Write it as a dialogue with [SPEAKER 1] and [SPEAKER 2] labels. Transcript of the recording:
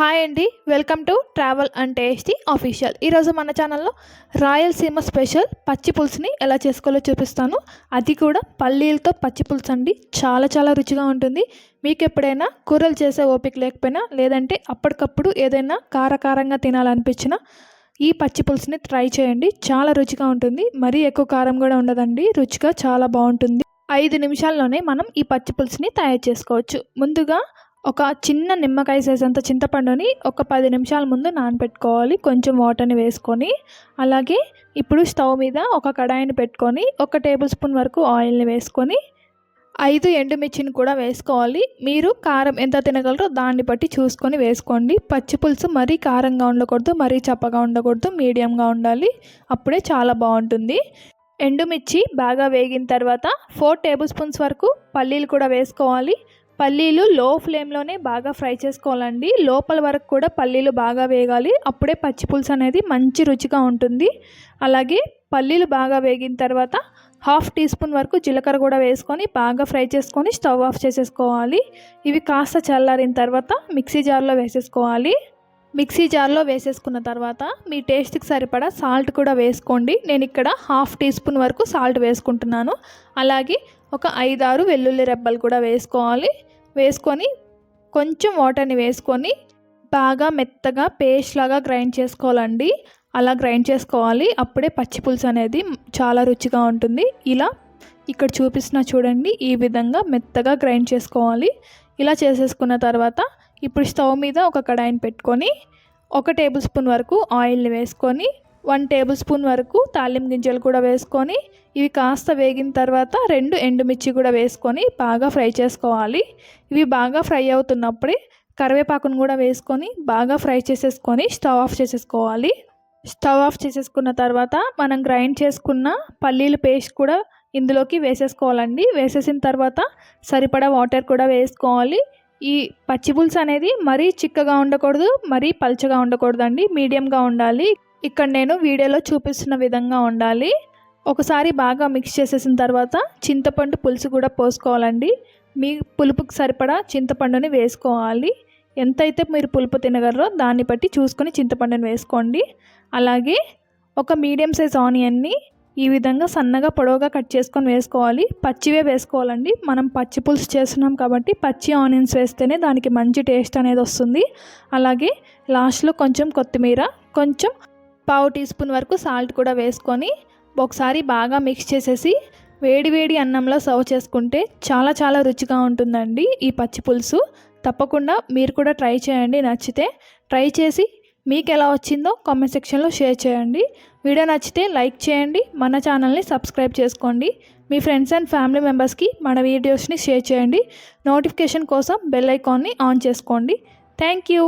[SPEAKER 1] Hi అండి welcome to travel and tasty official ఈరోజు మన ఛానల్లో రాయలసీమ స్పెషల్ పచ్చి పులుసుని ఎలా చేసుకోవాలో చూపిస్తాను. అది కూడా పల్లీలతో పచ్చి పులుసు అండి. చాలా చాలా రుచిగా ఉంటుంది. మీకు ఎప్పుడైనా కూరలు చేసే ఓపిక లేకపోయినా లేదంటే అప్పటికప్పుడు ఏదైనా కారకారంగా తినాలనిపించినా ఈ పచ్చి పులుసుని ట్రై చేయండి. చాలా రుచిగా ఉంటుంది. మరీ ఎక్కువ కారం కూడా ఉండదండి. రుచిగా చాలా బాగుంటుంది. ఐదు నిమిషాల్లోనే మనం ఈ పచ్చి పులుసుని తయారు చేసుకోవచ్చు. ముందుగా ఒక చిన్న నిమ్మకాయ సైజంత చింతపండుని ఒక పది నిమిషాల ముందు నానబెట్టుకోవాలి కొంచెం వాటర్ని వేసుకొని అలాగే ఇప్పుడు స్టవ్ మీద ఒక కడాయిని పెట్టుకొని ఒక టేబుల్ స్పూన్ వరకు ఆయిల్ని వేసుకొని ఐదు ఎండుమిర్చిని కూడా వేసుకోవాలి. మీరు కారం ఎంత తినగలరో దాన్ని బట్టి చూసుకొని వేసుకోండి. పచ్చి పులుసు మరీ కారంగా ఉండకూడదు మరీ చప్పగా ఉండకూడదు మీడియంగా ఉండాలి. అప్పుడే చాలా బాగుంటుంది. ఎండుమిర్చి బాగా వేగిన తర్వాత ఫోర్ టేబుల్ స్పూన్స్ వరకు పల్లీలు కూడా వేసుకోవాలి. పల్లీలు లో ఫ్లేమ్లోనే బాగా ఫ్రై చేసుకోవాలండి. లోపల వరకు కూడా పల్లీలు బాగా వేగాలి. అప్పుడే పచ్చి పులుసు అనేది మంచి రుచిగా ఉంటుంది. అలాగే పల్లీలు బాగా వేగిన తర్వాత హాఫ్ టీ స్పూన్ వరకు జీలకర్ర కూడా వేసుకొని బాగా ఫ్రై చేసుకొని స్టవ్ ఆఫ్ చేసేసుకోవాలి. ఇవి కాస్త చల్లారిన తర్వాత మిక్సీ జార్లో వేసేసుకోవాలి. మిక్సీ జార్లో వేసేసుకున్న తర్వాత మీ టేస్ట్కి సరిపడా సాల్ట్ కూడా వేసుకోండి. నేను ఇక్కడ హాఫ్ టీ స్పూన్ వరకు సాల్ట్ వేసుకుంటున్నాను. అలాగే ఒక ఐదారు వెల్లుల్లి రెబ్బలు కూడా వేసుకోవాలి. వేసుకొని కొంచెం వాటర్ని వేసుకొని బాగా మెత్తగా పేస్ట్ లాగా గ్రైండ్ చేసుకోవాలండి. అలా గ్రైండ్ చేసుకోవాలి. అప్పుడే పచ్చి పులుసు అనేది చాలా రుచిగా ఉంటుంది. ఇలా ఇక్కడ చూపిస్తున్న చూడండి. ఈ విధంగా మెత్తగా గ్రైండ్ చేసుకోవాలి. ఇలా చేసేసుకున్న తర్వాత ఇప్పుడు స్టవ్ మీద ఒక కడాయిని పెట్టుకొని ఒక టేబుల్ స్పూన్ వరకు ఆయిల్ని వేసుకొని వన్ టేబుల్ స్పూన్ వరకు తాలిం గింజలు కూడా వేసుకొని ఇవి కాస్త వేగిన తర్వాత రెండు ఎండుమిర్చి కూడా వేసుకొని బాగా ఫ్రై చేసుకోవాలి. ఇవి బాగా ఫ్రై అవుతున్నప్పుడే కరివేపాకును కూడా వేసుకొని బాగా ఫ్రై చేసేసుకొని స్టవ్ ఆఫ్ చేసేసుకోవాలి. స్టవ్ ఆఫ్ చేసేసుకున్న తర్వాత మనం గ్రైండ్ చేసుకున్న పల్లీల పేస్ట్ కూడా ఇందులోకి వేసేసుకోవాలండి. వేసేసిన తర్వాత సరిపడా వాటర్ కూడా వేసుకోవాలి. ఈ పచ్చి పులుసు అనేది మరీ చిక్కగా ఉండకూడదు మరీ పల్చగా ఉండకూడదండి. మీడియంగా ఉండాలి. ఇక్కడ నేను వీడియోలో చూపిస్తున్న విధంగా ఉండాలి. ఒకసారి బాగా మిక్స్ చేసేసిన తర్వాత చింతపండు పులుసు కూడా పోసుకోవాలండి. మీ పులుపుకి సరిపడా చింతపండుని వేసుకోవాలి. ఎంతైతే మీరు పులుపు తినగలరో దాన్ని బట్టి చూసుకొని చింతపండుని వేసుకోండి. అలాగే ఒక మీడియం సైజ్ ఆనియన్ని ఈ విధంగా సన్నగా పొడవుగా కట్ చేసుకొని వేసుకోవాలి. పచ్చివే వేసుకోవాలండి. మనం పచ్చి పులుసు చేస్తున్నాం కాబట్టి పచ్చి ఆనియన్స్ వేస్తేనే దానికి మంచి టేస్ట్ అనేది వస్తుంది. అలాగే లాస్ట్లో కొంచెం కొత్తిమీర కొంచెం పావు టీ స్పూన్ వరకు సాల్ట్ కూడా వేసుకొని ఒకసారి బాగా మిక్స్ చేసేసి వేడి వేడి అన్నంలో సర్వ్ చేసుకుంటే చాలా చాలా రుచిగా ఉంటుందండి ఈ పచ్చి పులుసు. తప్పకుండా మీరు కూడా ట్రై చేయండి నచ్చితే ట్రై చేసి మీకు ఎలా వచ్చిందో కామెంట్ సెక్షన్లో షేర్ చేయండి. వీడియో నచ్చితే లైక్ చేయండి మన ఛానల్ని సబ్స్క్రైబ్ చేసుకోండి. మీ ఫ్రెండ్స్ అండ్ ఫ్యామిలీ మెంబర్స్కి మన వీడియోస్ని షేర్ చేయండి. నోటిఫికేషన్ కోసం బెల్ ఐకాన్ని ఆన్ చేసుకోండి. Thank you.